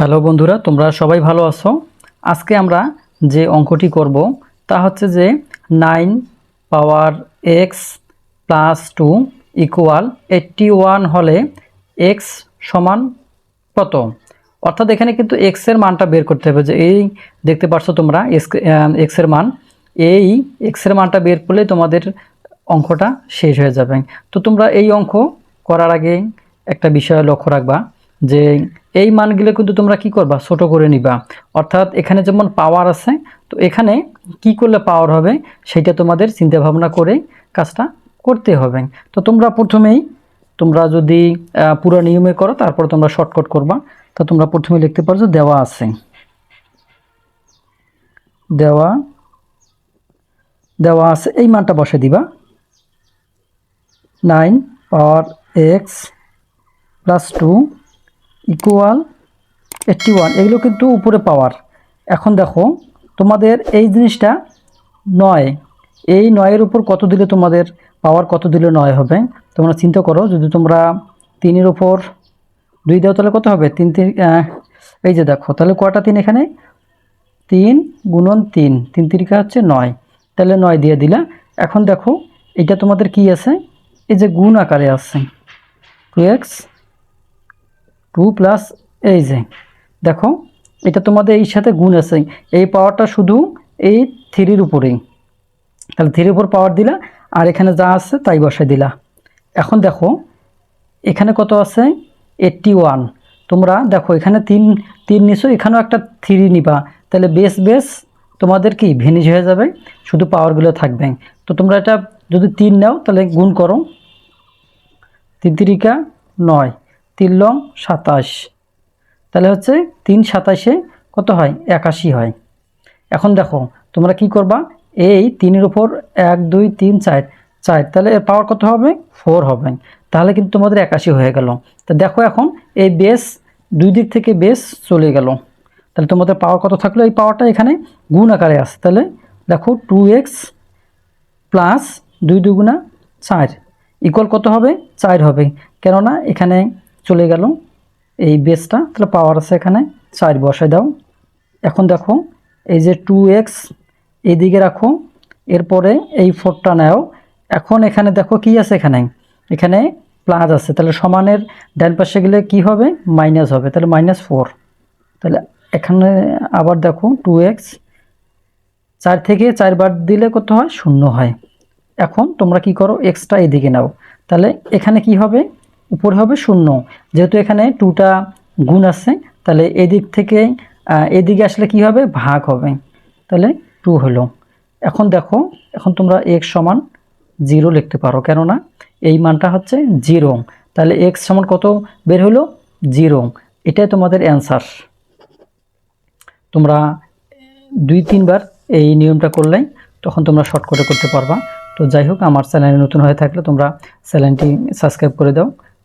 Hello বন্ধুরা, তোমরা সবাই ভালো আছো? আজকে আমরা যে অঙ্কটি করব, তা হচ্ছে যে nine power X plus two equal eighty one হলে এক্স সমান কত? অর্থাৎ এখানে কিন্তু এক্সের মানটা বের করতে হবে। যে এই দেখতে পাচ্ছ তোমরা এক্সের মান। এই এক্সের মানটা বের করলে তোমাদের অঙ্কটা শেষ হয়ে যাবে। তো তোমরা এই অঙ্ক করার আগে একটা বিষয় লক্ষ্য রাখবা। যে এই মানগুলো কিন্তু তোমরা কি করবা? ছোট করে নিবা। অর্থাৎ এখানে যেমন পাওয়ার আছে, তো এখানে কি করলে পাওয়ার হবে? সেটা তোমাদের চিন্তা ভাবনা করে কাজটা করতে হবে। তো তোমরা প্রথমেই, তোমরা যদি পুরো নিয়মে করো, তারপর তোমরা শর্টকাট করবা। তো তোমরা প্রথমে লিখতে পারছ দেওয়া আছে। দেওয়া দেওয়া আছে, এই মানটা বসে দিবা। Nine power X plus two equal eighty one এগুলো কিন্তু উপরে পাওয়ার। এখন দেখো, তোমাদের এই জিনিসটা নয়। এই নয়ের উপর কত দিলে তোমাদের পাওয়ার কত দিলে নয় হবে? তোমরা চিন্তা করো, যদি তোমরা তিনের উপর দুই দাও, তাহলে কত হবে? তিন তিন এই যে দেখো, তাহলে কটা তিন এখানে? তিন গুণন তিন তিন তিরিকা হচ্ছে নয়। তাহলে নয় দিয়ে দিলা। এখন দেখো, এটা তোমাদের কি আছে? এই যে গুণ আকারে আছে। টু এক্স টু প্লাস এই যে, দেখো, এটা তোমাদের এই সাথে গুণ আছে। এই পাওয়ারটা শুধু এই থ্রির উপরেই। তাহলে থ্রির উপর পাওয়ার দিলা, আর এখানে যা আছে তাই বসাই দিলা। এখন দেখো, এখানে কত আছে? এইট্টি ওয়ান তোমরা দেখো, এখানে তিন তিন নিছো, এখানেও একটা থ্রি নিবা। তাহলে বেস বেস তোমাদের কি? ভেনিশ হয়ে যাবে, শুধু পাওয়ারগুলো থাকবে। তো তোমরা এটা যদি তিন নাও, তাহলে গুণ করো। তিন তিরিকা নয়। তিন লং সাতাশ। তাহলে হচ্ছে তিন সাতাশে কত হয়? একাশি হয়। এখন দেখো, তোমরা কি করবা? এই তিনের উপর এক, দুই, তিন, চার চার, তাহলে এর পাওয়ার কত হবে? ফোর হবে। তাহলে কিন্তু তোমাদের একাশি হয়ে গেল। তো দেখো এখন, এই বেস দুই দিক থেকে বেস চলে গেল। তাহলে তোমাদের পাওয়ার কত থাকল? এই পাওয়ারটা এখানে গুণ আকারে আসে তাহলে দেখো টু এক্স প্লাস দুই দুগুণা চার ইকুয়াল কত হবে? চার হবে। কেননা এখানে চলে গেল। এই বেসটা তাহলে পাওয়ার আছে এখানে, চার বসায় দাও। এখন দেখো, এই যে টু এক্স এইদিকে রাখো, এরপরে এই ফোরটা নাও। এখন এখানে দেখো কি আছে এখানে? এখানে প্লাস আছে, তাহলে সমানের ডান পাশে গেলে কি হবে? মাইনাস হবে, তাহলে মাইনাস ফোর তাহলে এখানে আবার দেখো টু এক্স চার থেকে চারবার দিলে কত হয়? শূন্য হয়। এখন তোমরা কি করো এক্সট্রা এদিকে নাও। তাহলে এখানে কি হবে? উপরে হবে শূন্য। যেহেতু এখানে টুটা গুণ আছে, তাহলে এদিক থেকে এদিকে আসলে কি হবে? ভাগ হবে। তাহলে টু হলো। এখন দেখো, এখন তোমরা এক্স সমান জিরো লিখতে পারো। কেননা এই মানটা হচ্ছে জিরো। তাহলে এক্স সমান কত বের হলো? জিরো। এটাই তোমাদের অ্যান্সার। তোমরা দুই তিনবার এই নিয়মটা করলেই তখন তোমরা শর্টকাটে করতে পারবা। তো যাই হোক, আমার চ্যানেলে নতুন হয়ে থাকলে তোমরা চ্যানেলটি সাবস্ক্রাইব করে দাও।